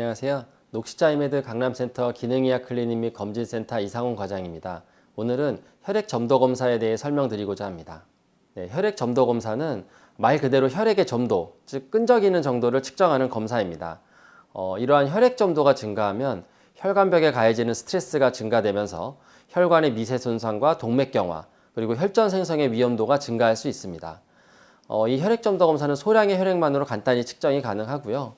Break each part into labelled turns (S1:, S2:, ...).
S1: 안녕하세요. 녹시자이메드 강남센터 기능의학 클리닉 및 검진센터 이상훈 과장입니다. 오늘은 혈액 점도 검사에 대해 설명드리고자 합니다. 네, 혈액 점도 검사는 말 그대로 혈액의 점도, 즉 끈적이는 정도를 측정하는 검사입니다. 어, 이러한 혈액 점도가 증가하면 혈관벽에 가해지는 스트레스가 증가되면서 혈관의 미세 손상과 동맥 경화, 그리고 혈전 생성의 위험도가 증가할 수 있습니다. 어, 이 혈액 점도 검사는 소량의 혈액만으로 간단히 측정이 가능하고요.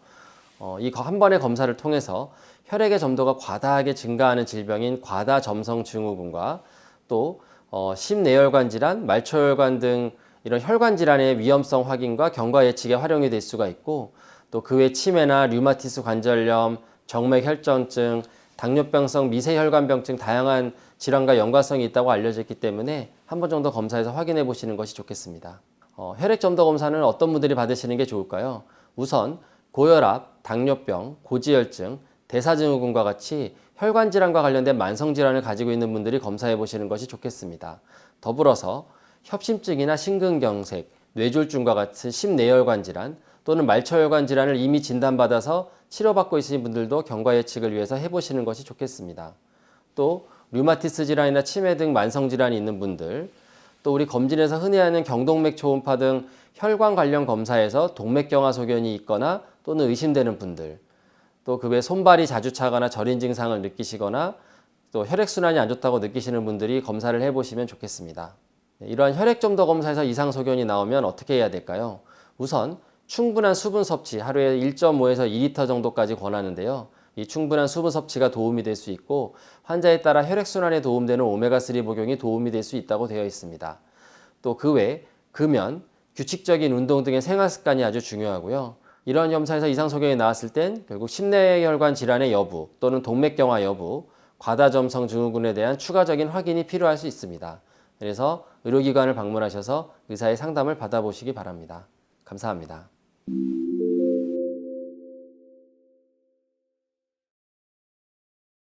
S1: 어, 이 한 번의 검사를 통해서 혈액의 점도가 과다하게 증가하는 질병인 과다점성 증후군과 또 어, 심내혈관 질환, 말초혈관 등 이런 혈관 질환의 위험성 확인과 경과 예측에 활용이 될 수가 있고 또 그 외 치매나 류마티스 관절염, 정맥 혈전증, 당뇨병성 미세혈관병증 다양한 질환과 연관성이 있다고 알려져 있기 때문에 한 번 정도 검사해서 확인해 보시는 것이 좋겠습니다. 어, 혈액 점도 검사는 어떤 분들이 받으시는 게 좋을까요? 우선 고혈압, 당뇨병, 고지혈증, 대사증후군과 같이 혈관 질환과 관련된 만성 질환을 가지고 있는 분들이 검사해 보시는 것이 좋겠습니다. 더불어서 협심증이나 심근경색, 뇌졸중과 같은 심내혈관 질환 또는 말초혈관 질환을 이미 진단받아서 치료받고 있으신 분들도 경과 예측을 위해서 해보시는 것이 좋겠습니다. 또 류마티스 질환이나 치매 등 만성 질환이 있는 분들, 또 우리 검진에서 흔히 하는 경동맥 초음파 등 혈관 관련 검사에서 동맥경화 소견이 있거나 또는 의심되는 분들, 또 그 외 손발이 자주 차거나 저린 증상을 느끼시거나 또 혈액순환이 안 좋다고 느끼시는 분들이 검사를 해보시면 좋겠습니다. 네, 이러한 혈액 점도 검사에서 이상 소견이 나오면 어떻게 해야 될까요? 우선 충분한 수분 섭취, 하루에 1.5에서 2리터 정도까지 권하는데요. 이 충분한 수분 섭취가 도움이 될 수 있고 환자에 따라 혈액순환에 도움되는 오메가3 복용이 도움이 될 수 있다고 되어 있습니다. 또 그 외 금연, 규칙적인 운동 등의 생활 습관이 아주 중요하고요. 이러한 검사에서 이상 소견이 나왔을 땐 결국 심내혈관 질환의 여부 또는 동맥경화 여부, 과다점성 증후군에 대한 추가적인 확인이 필요할 수 있습니다. 그래서 의료기관을 방문하셔서 의사의 상담을 받아보시기 바랍니다. 감사합니다.